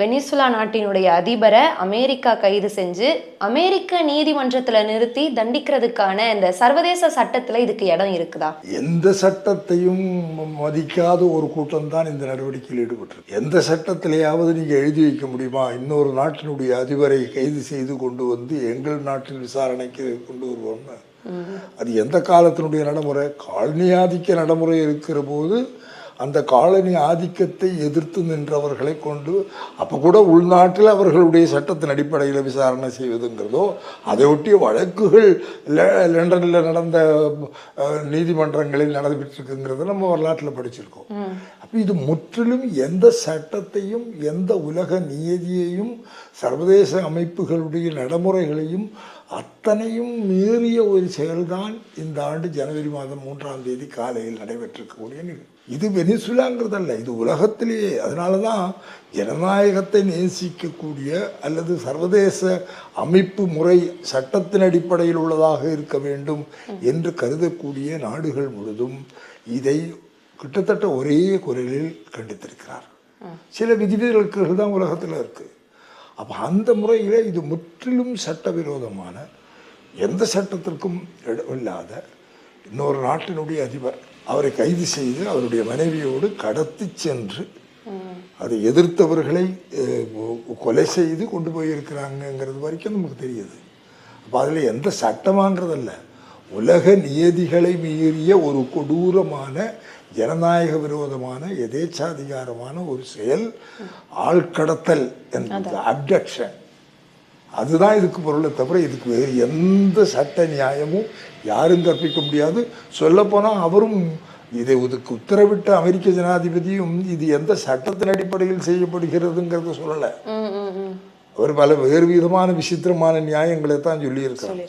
Venezuela நாட்டினுடைய அதிபரை America கைது செஞ்சு அமெரிக்க நீதிமன்றத்துல நிறுத்தி தண்டிக்கிறதுக்கான இந்த சர்வதேச சட்டத்துல இதுக்கு இடம் இருக்குதா? எந்த சட்டத்தையும் மதிக்காத ஒரு கூட்டம் தான் இந்த நடவடிக்கையில் ஈடுபட்டிருக்கு. எந்த சட்டத்திலேயாவது நீங்க எழுதி வைக்க முடியுமா? இன்னொரு நாட்டினுடைய அதிபரை கைது செய்து கொண்டு வந்து எங்கள் நாட்டில் விசாரணைக்கு கொண்டு வருவோம்னு. அது எந்த காலத்தினுடைய நடைமுறை? காலனி ஆதிக்க நடைமுறை இருக்கிற போது அந்த காலனி ஆதிக்கத்தை எதிர்த்து நின்றவர்களை கொண்டு அப்போ கூட உள்நாட்டில் அவர்களுடைய சட்டத்தின் அடிப்படையில் விசாரணை செய்வதுங்கிறதோ அதை ஒட்டிய வழக்குகள் லண்டனில் நடந்த நீதிமன்றங்களில் நடைபெற்றிருக்குங்கிறத நம்ம வரலாற்றில் படிச்சிருக்கோம். அப்போ இது முற்றிலும் எந்த சட்டத்தையும் எந்த உலக நியதியையும் சர்வதேச அமைப்புகளுடைய நடைமுறைகளையும் அத்தனையும் மீறிய ஒரு செயல்தான் இந்த ஆண்டு ஜனவரி மாதம் மூன்றாம் தேதி காலையில் நடைபெற்றிருக்கக்கூடிய நிகழ்வு. இது வெனிசுலாங்கிறதல்ல இது உலகத்திலேயே. அதனால தான் ஜனநாயகத்தை நேசிக்கக்கூடிய அல்லது சர்வதேச அமைப்பு முறை சட்டத்தின் அடிப்படையில் உள்ளதாக இருக்க வேண்டும் என்று கருதக்கூடிய நாடுகள் முழுதும் இதை கிட்டத்தட்ட ஒரே குரலில் கண்டித்திருக்கிறார் சில விதிவிலக்குகள் தான் உலகத்தில் இருக்குது அப்போ அந்த முறையில் இது முற்றிலும் சட்டவிரோதமான எந்த சட்டத்திற்கும் இடமில்லாத இன்னொரு நாட்டினுடைய அதிபர் அவரை கைது செய்து அவருடைய மனைவியோடு கடத்தி சென்று அதை எதிர்த்தவர்களை கொலை செய்து கொண்டு போயிருக்கிறாங்கங்கிறது வரைக்கும் நமக்கு தெரியுது. அப்போ அதில் எந்த சட்டமாங்கிறதல்ல உலக நியதிகளை மீறிய ஒரு கொடூரமான ஜனநாயக விரோதமான எதேச்சாதிகாரமான ஒரு செயல் ஆழ்கடத்தல் என்பது அப்டக்ஷன். அதுதான் இதுக்கு பொருளை தவிர இதுக்கு வேறு எந்த சட்ட நியாயமும் யாரும் கற்பிக்க முடியாது. சொல்லப்போனால் அவரும் இதை இதுக்கு உத்தரவிட்ட அமெரிக்க ஜனாதிபதியும் இது எந்த சட்டத்தின் அடிப்படையில் செய்யப்படுகிறதுங்கிறத சொல்லலை. அவர் பல வேறு விதமான விசித்திரமான நியாயங்களை தான் சொல்லியிருக்கார்.